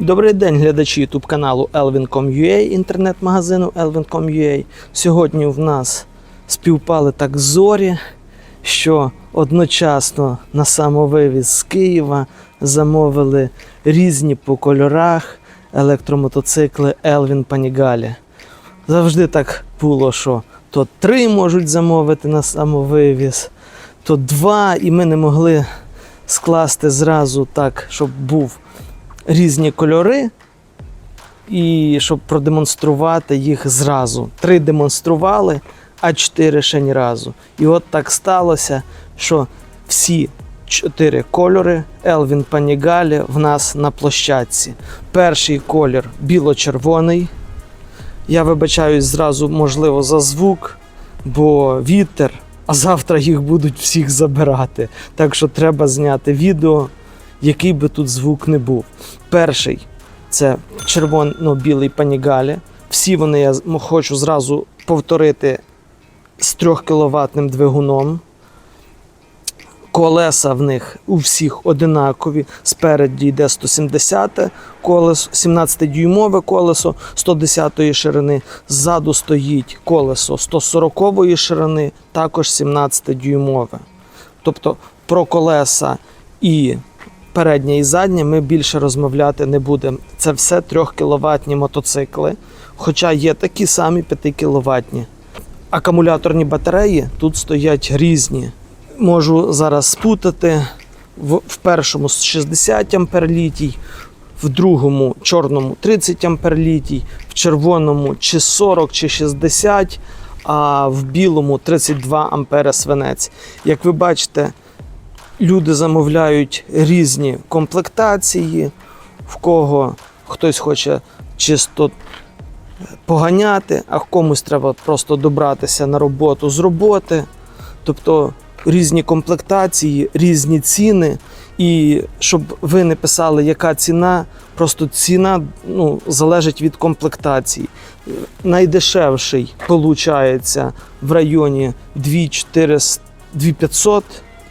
Добрий день, глядачі YouTube каналу Elvin.com.ua, інтернет-магазину Elvin.com.ua. Сьогодні в нас співпали так зорі, що одночасно на самовивіз з Києва замовили різні по кольорах електромотоцикли Elvin Panigale. Завжди так було, що то три можуть замовити на самовивіз, то два, і ми не могли скласти зразу так, щоб був різні кольори, і щоб продемонструвати їх зразу. Три демонстрували, а чотири ще ні разу. І от так сталося, що всі чотири кольори Елвін Панігалі в нас на площадці. Перший колір біло-червоний. Я вибачаюсь зразу, можливо, за звук, бо вітер, а завтра їх будуть всіх забирати. Так що треба зняти відео, який би тут звук не був. Перший це червоно-білий панігалі. Всі вони я хочу зразу повторити з 3 кВт двигуном. Колеса в них у всіх одинакові. Спереді йде 170 колесо, 17-дюймове колесо 110 ширини. Ззаду стоїть колесо 140 ширини, також 17-дюймове. Тобто про колеса і переднє і заднє ми більше розмовляти не будемо. Це все 3 кВт мотоцикли, хоча є такі самі 5 кВт. Акумуляторні батареї тут стоять різні. Можу зараз спутати. В, в першому 60 амперлітій, в другому чорному 30 амперлітій, в червоному чи 40, чи 60, а в білому 32 ампера свинець. Як ви бачите, люди замовляють різні комплектації, в кого хтось хоче чисто поганяти, а комусь треба просто добратися на роботу з роботи. Тобто різні комплектації, різні ціни. І щоб ви не писали, яка ціна, просто ціна ну, залежить від комплектації. Найдешевший виходить в районі 2400 2500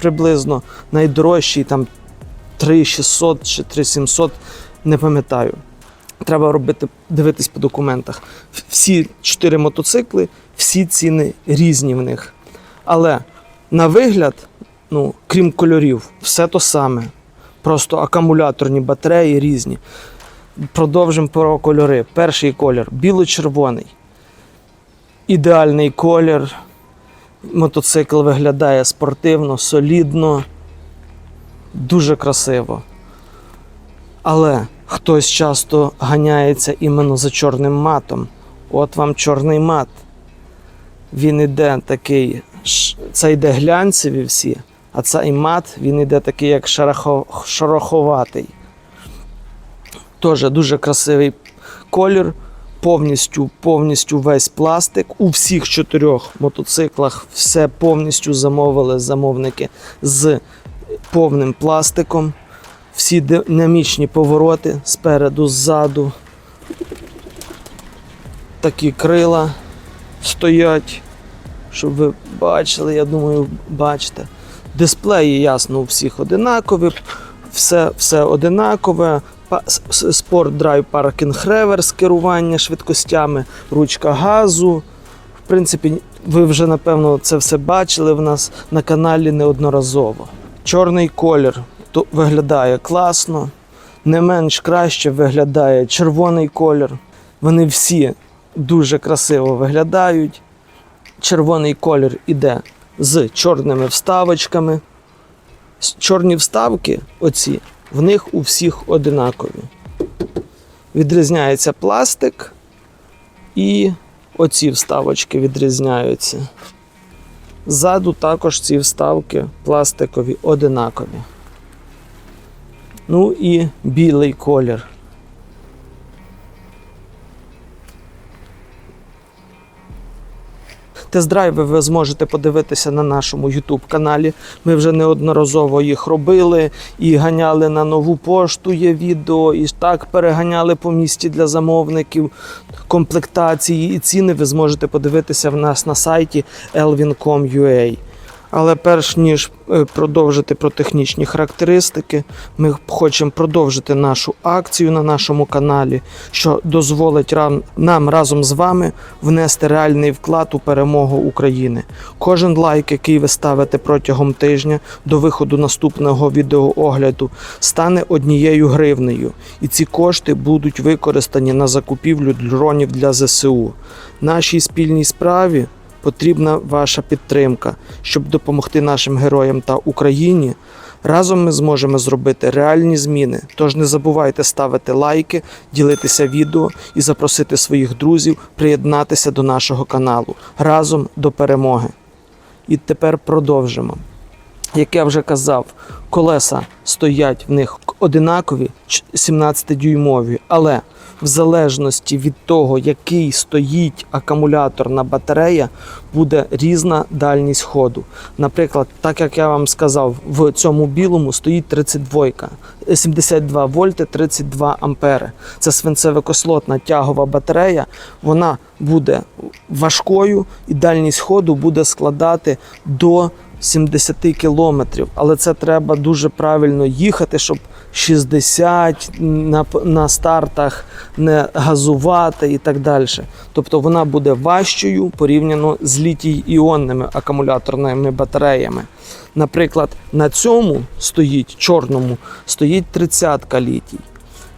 приблизно, найдорожчий там 3600 чи 3700, не пам'ятаю. Треба робити, дивитись по документах. Всі чотири мотоцикли, всі ціни різні в них. Але на вигляд, ну, крім кольорів, все то саме. Просто акумуляторні батареї різні. Продовжимо про кольори. Перший колір біло-червоний. Ідеальний колір. Мотоцикл виглядає спортивно, солідно, дуже красиво. Але хтось часто ганяється іменно за чорним матом. От вам чорний мат. Він іде такий, це йде глянцеві всі, а цей мат він іде такий, як шарахо- шараховатий. Теж дуже красивий колір, повністю, повністю весь пластик. У всіх чотирьох мотоциклах все повністю замовили замовники з повним пластиком. Всі динамічні повороти спереду, ззаду. Такі крила стоять, щоб ви бачили, я думаю, бачите. Дисплеї, ясно, у всіх одинакові, все, все одинакове. С- с- Спорт драйв керування швидкостями, ручка газу. В принципі, ви вже напевно це все бачили в нас на каналі неодноразово. Чорний колір то виглядає класно, не менш краще виглядає червоний колір. Вони всі дуже красиво виглядають. Червоний колір іде з чорними вставочками. Чорні вставки, оці, в них у всіх одинакові. Відрізняється пластик і оці вставочки відрізняються. Ззаду також ці вставки пластикові одинакові. Ну і білий колір. Тест-драйви ви зможете подивитися на нашому YouTube каналі. Ми вже неодноразово їх робили і ганяли на нову пошту. Є відео, і так переганяли по місті для замовників комплектації і ціни. Ви зможете подивитися в нас на сайті elvin.com.ua. Але перш ніж е, продовжити про технічні характеристики, ми хочемо продовжити нашу акцію на нашому каналі, що дозволить нам разом з вами внести реальний вклад у перемогу України. Кожен лайк, який ви ставите протягом тижня до виходу наступного відеоогляду, стане однією гривнею, і ці кошти будуть використані на закупівлю дронів для ЗСУ. Нашій спільній справі потрібна ваша підтримка, щоб допомогти нашим героям та Україні. Разом ми зможемо зробити реальні зміни. Тож не забувайте ставити лайки, ділитися відео і запросити своїх друзів приєднатися до нашого каналу разом до перемоги. І тепер продовжимо. Як я вже казав, колеса стоять в них одинакові 17-дюймові, але в залежності від того, який стоїть акумуляторна батарея, буде різна дальність ходу. Наприклад, так як я вам сказав, в цьому білому стоїть 32, е, 72 вольти, 32 ампери. Це свинцево-кислотна тягова батарея. Вона буде важкою і дальність ходу буде складати до 70 кілометрів, але це треба дуже правильно їхати, щоб 60 на, на стартах не газувати і так далі. Тобто вона буде важчою порівняно з літій-іонними акумуляторними батареями. Наприклад, на цьому стоїть чорному стоїть 30-ка літій.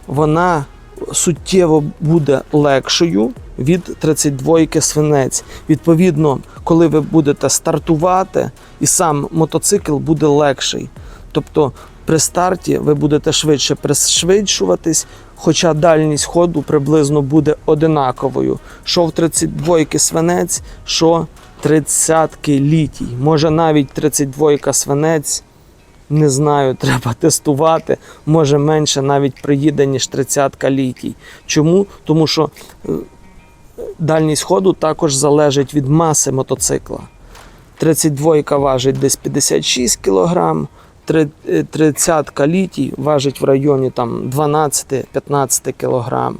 Вона суттєво буде легшою від 32 свинець. Відповідно, коли ви будете стартувати, і сам мотоцикл буде легший. Тобто при старті ви будете швидше пришвидшуватись, хоча дальність ходу приблизно буде одинаковою. Що в 32 свинець, що 30 літій. Може навіть 32 свинець не знаю, треба тестувати. Може менше навіть приїде, ніж 30 літій. Чому? Тому що е, дальність ходу також залежить від маси мотоцикла. 32 важить десь 56 кг, 30 літій важить в районі там 12-15 кг.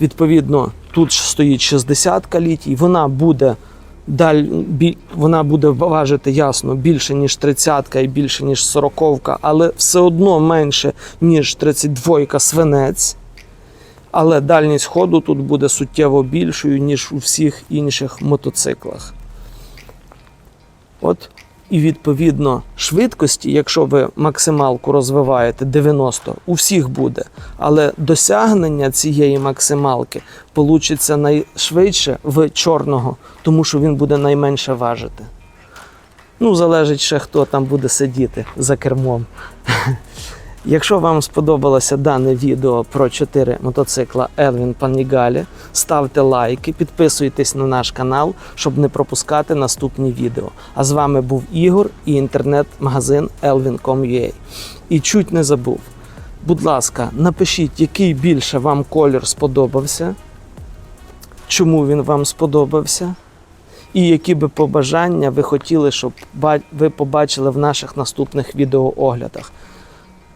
Відповідно, тут стоїть 60 літій, вона буде даль, бі, вона буде важити ясно більше, ніж 30 і більше, ніж 40, але все одно менше, ніж 32 свинець. Але дальність ходу тут буде суттєво більшою, ніж у всіх інших мотоциклах. От і відповідно швидкості, якщо ви максималку розвиваєте 90, у всіх буде. Але досягнення цієї максималки получиться найшвидше в чорного, тому що він буде найменше важити. Ну, залежить ще хто там буде сидіти за кермом. Якщо вам сподобалося дане відео про 4 мотоцикла Elvin Panigale, ставте лайки, підписуйтесь на наш канал, щоб не пропускати наступні відео. А з вами був Ігор і інтернет-магазин elvin.com.ua. І чуть не забув. Будь ласка, напишіть, який більше вам колір сподобався, чому він вам сподобався, і які би побажання ви хотіли, щоб ви побачили в наших наступних відеооглядах.